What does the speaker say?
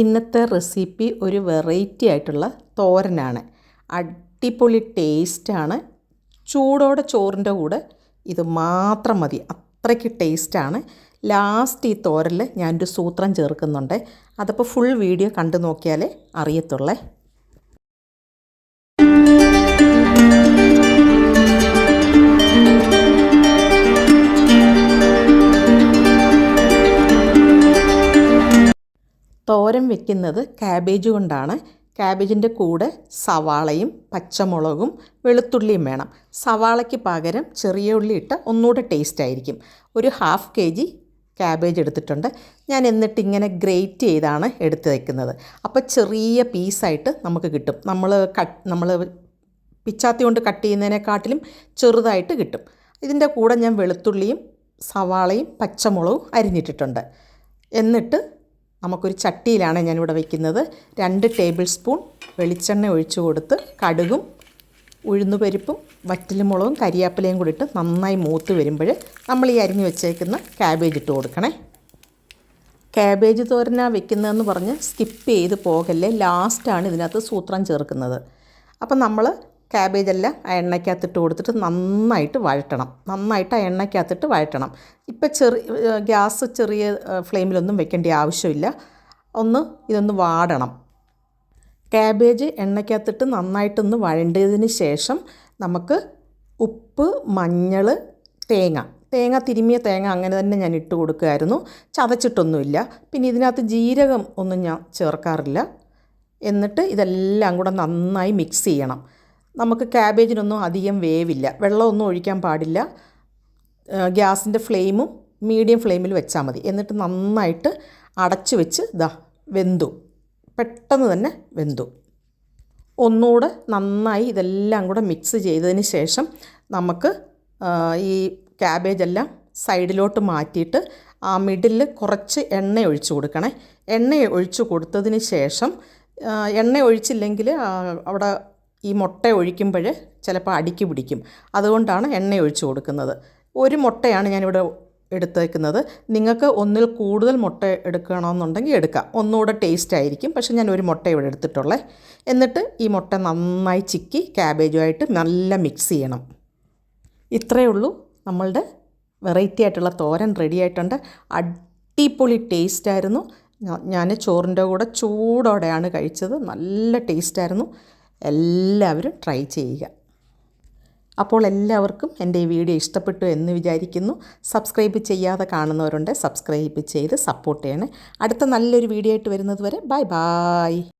ഇന്നത്തെ റെസിപ്പി ഒരു വെറൈറ്റി ആയിട്ടുള്ള തോരനാണ്. അടിപൊളി ടേസ്റ്റാണ് ചൂടോടെ ചോറിന്റെ കൂടെ ഇത് മാത്രം മതി. അത്രയ്ക്ക് ടേസ്റ്റാണ് ലാസ്റ്റ് ഈ തോരനിൽ ഞാനൊരു സൂത്രം ചേർക്കുന്നുണ്ട്. അതപ്പോൾ ഫുൾ വീഡിയോ കണ്ടു നോക്കിയാലേ അറിയത്തുള്ളേ. തോരൻ വെക്കുന്നത് ക്യാബേജ് കൊണ്ടാണ്. ക്യാബേജിന്റെ കൂടെ സവാളയും പച്ചമുളകും വെളുത്തുള്ളിയും വേണം. സവാളയ്ക്ക് പകരം ചെറിയ ഉള്ളി ഇട്ട ഒന്നുകൂടെ ടേസ്റ്റ് ആയിരിക്കും. ഒരു ഹാഫ് കെ ജി ക്യാബേജ് എടുത്തിട്ടുണ്ട്. ഞാൻ എന്നിട്ട് ഇങ്ങനെ ഗ്രേറ്റ് ചെയ്താണ് എടുത്ത് വയ്ക്കുന്നത് അപ്പോൾ ചെറിയ പീസായിട്ട് നമുക്ക് കിട്ടും. നമ്മൾ കട്ട് നമ്മൾ പിച്ചാത്തി കൊണ്ട് കട്ട് ചെയ്യുന്നതിനെക്കാട്ടിലും ചെറുതായിട്ട് കിട്ടും. ഇതിന്റെ കൂടെ ഞാൻ വെളുത്തുള്ളിയും സവാളയും പച്ചമുളകും അരിഞ്ഞിട്ടിട്ടുണ്ട്. എന്നിട്ട് നമുക്കൊരു ചട്ടിയിലാണ് ഞാനിവിടെ വയ്ക്കുന്നത് രണ്ട് ടേബിൾ സ്പൂൺ വെളിച്ചെണ്ണ ഒഴിച്ചു കൊടുത്ത് കടുകും ഉഴുന്നുപരിപ്പും വറ്റലുമുളകും കരിയാപ്പിലയും കൂടി ഇട്ട് നന്നായി മൂത്ത് വരുമ്പോൾ നമ്മൾ ഈ അരിഞ്ഞു വെച്ചേക്കുന്ന ക്യാബേജ് ഇട്ട് കൊടുക്കണേ. ക്യാബേജ് തോരന വെക്കുന്നതെന്ന് പറഞ്ഞ് സ്കിപ്പ് ചെയ്ത് പോകല്ലേ ലാസ്റ്റാണ് ഇതിനകത്ത് സൂത്രം ചേർക്കുന്നത്. അപ്പം നമ്മൾ ക്യാബേജ് എല്ലാം ആ എണ്ണയ്ക്കകത്തിട്ട് കൊടുത്തിട്ട് നന്നായിട്ട് വഴറ്റണം. നന്നായിട്ട് ആ എണ്ണയ്ക്കകത്തിട്ട് വഴറ്റണം. ഇപ്പം ചെറിയ ഗ്യാസ് ചെറിയ ഫ്ലെയിമിലൊന്നും വെക്കേണ്ട ആവശ്യമില്ല. ഒന്ന് ഇതൊന്ന് വാടണം. ക്യാബേജ് എണ്ണയ്ക്കകത്തിട്ട് നന്നായിട്ടൊന്ന് വഴണ്ടതിന് ശേഷം നമുക്ക് ഉപ്പ് മഞ്ഞൾ തേങ്ങ. തേങ്ങ തിരുമിയ തേങ്ങ അങ്ങനെ തന്നെ ഞാൻ ഇട്ട് കൊടുക്കുമായിരുന്നു. ചതച്ചിട്ടൊന്നുമില്ല. പിന്നെ ഇതിനകത്ത് ജീരകം ഒന്നും ഞാൻ ചേർക്കാറില്ല. എന്നിട്ട് ഇതെല്ലാം കൂടെ നന്നായി മിക്സ് ചെയ്യണം. നമുക്ക് ക്യാബേജിനൊന്നും അധികം വേവില്ല. വെള്ളമൊന്നും ഒഴിക്കാൻ പാടില്ല. ഗ്യാസിന്റെ ഫ്ലെയിമും മീഡിയം ഫ്ലെയിമിൽ വെച്ചാൽ മതി. എന്നിട്ട് നന്നായിട്ട് അടച്ചു വെച്ച് ഇതാ വെന്തു. പെട്ടെന്ന് തന്നെ വെന്തു. ഒന്നുകൂടെ നന്നായി ഇതെല്ലാം കൂടെ മിക്സ് ചെയ്തതിന് ശേഷം നമുക്ക് ഈ ക്യാബേജ് എല്ലാം സൈഡിലോട്ട് മാറ്റിയിട്ട് ആ മിഡിൽ കുറച്ച് എണ്ണ ഒഴിച്ചു കൊടുക്കണേ. എണ്ണ ഒഴിച്ചു കൊടുത്തതിന് ശേഷം എണ്ണ ഒഴിച്ചില്ലെങ്കിൽ അവിടെ ഈ മുട്ട ഒഴിക്കുമ്പോൾ ചിലപ്പോൾ അടിക്ക് പിടിക്കും. അതുകൊണ്ടാണ് എണ്ണ ഒഴിച്ചു കൊടുക്കുന്നത്. ഒരു മുട്ടയാണ് ഞാനിവിടെ എടുത്തേക്കുന്നത്. നിങ്ങൾക്ക് ഒന്നിൽ കൂടുതൽ മുട്ട എടുക്കണമെന്നുണ്ടെങ്കിൽ എടുക്കാം. ഒന്നുകൂടെ ടേസ്റ്റ് ആയിരിക്കും. പക്ഷേ ഞാൻ ഒരു മുട്ട ഇവിടെ എടുത്തിട്ടുള്ളേ. എന്നിട്ട് ഈ മുട്ട നന്നായി ചിക്കി ക്യാബേജുമായിട്ട് നല്ല മിക്സ് ചെയ്യണം. ഇത്രയേ ഉള്ളൂ നമ്മളുടെ വെറൈറ്റി ആയിട്ടുള്ള തോരൻ റെഡി ആയിട്ടുണ്ട്. അടിപൊളി ടേസ്റ്റായിരുന്നു ഞാൻ ചോറിന്റെ കൂടെ ചൂടോടെയാണ് കഴിച്ചത്. നല്ല ടേസ്റ്റായിരുന്നു എല്ലാവരും ട്രൈ ചെയ്യുക. അപ്പോൾ എല്ലാവർക്കും എന്റെ ഈ വീഡിയോ ഇഷ്ടപ്പെട്ടു എന്ന് വിചാരിക്കുന്നു. സബ്സ്ക്രൈബ് ചെയ്യാതെ കാണുന്നവരുണ്ട് സബ്സ്ക്രൈബ് ചെയ്ത് സപ്പോർട്ട് ചെയ്യണേ. അടുത്ത നല്ലൊരു വീഡിയോ ആയിട്ട് വരുന്നത് വരെ ബൈ ബായ്